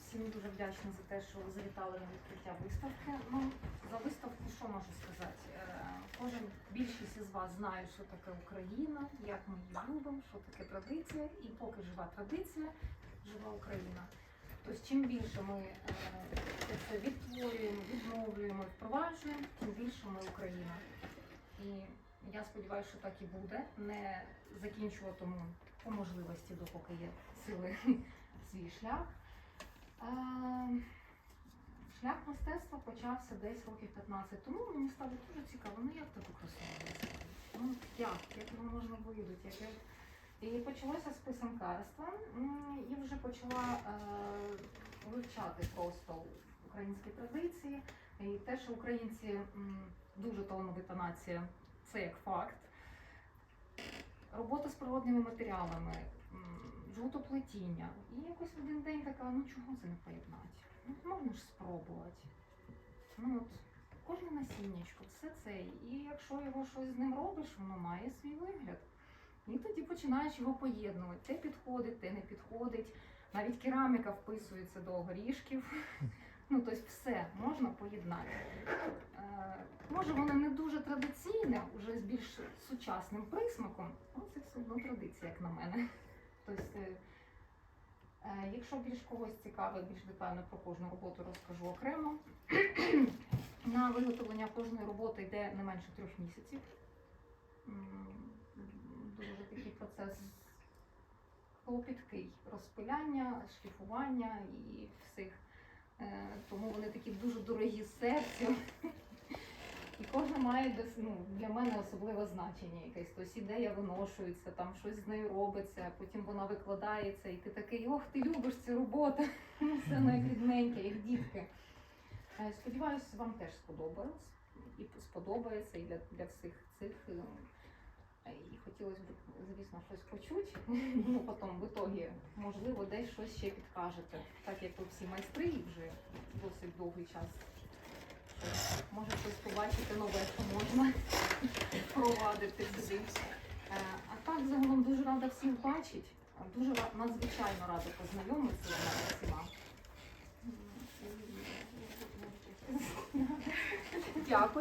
Всім дуже вдячна за те, що ви завітали на відкриття виставки. Ну, за виставку що можу сказати? Е, Кожен більшість із вас знає, що таке Україна, як ми її любимо, що таке традиція, і поки жива традиція, жива Україна. Тобто, чим більше ми е, це відтворюємо, відновлюємо, впроваджуємо, тим більше ми Україна. І я сподіваюся, що так і буде. Не закінчуватиму по можливості, допоки є сили свій шлях. Е, Шлях мистецтва почався десь років 15 тому. Мені стало дуже цікаво, ну як таку красу? Ну як? Як його можна видати? Як І почалося з писанкарства. І вже почала е, вивчати просто українські традиції. І те, що українці дуже талановита нація, це як факт. Робота з природними матеріалами, жовтоплетіння. І якось в один день така, ну чого це не поєднати? Ну можна ж спробувати. Ну от, кожне насіннячко, все це. І якщо його щось з ним робиш, воно має свій вигляд. І тоді починаєш його поєднувати. Те підходить, те не підходить. Навіть кераміка вписується до горішків. Ну, тобто все можна поєднати. Е, може, воно не дуже традиційне, вже з більш сучасним присмаком, але це все одно традиція, як на мене. Тобто, якщо більш когось цікавить, більш детально про кожну роботу розкажу окремо. На виготовлення кожної роботи йде не менше трьох місяців. Дуже такий процес клопіткий розпиляння, шліфування і всіх. Е, Тому вони такі дуже дорогі серцю. І кожна має ну, для мене особливе значення якесь. Тобто ідея виношується, там щось з нею робиться, потім вона викладається, і ти такий, ох, ти любиш цю роботу. Ну, Все найрідненьке, як дітки. Е, Сподіваюсь, вам теж сподобалось. І сподобається і для, для всіх цих. І хотілося б, звісно, щось почути. Ну, потім в ітогі, можливо, десь щось ще підкажете. Так як ви всі майстри і вже досить довгий час. Може щось побачити нове, що можна впровадити сюди. Е, А так, загалом дуже рада всіх бачити. Дуже надзвичайно рада познайомитися з всіма. Дякую.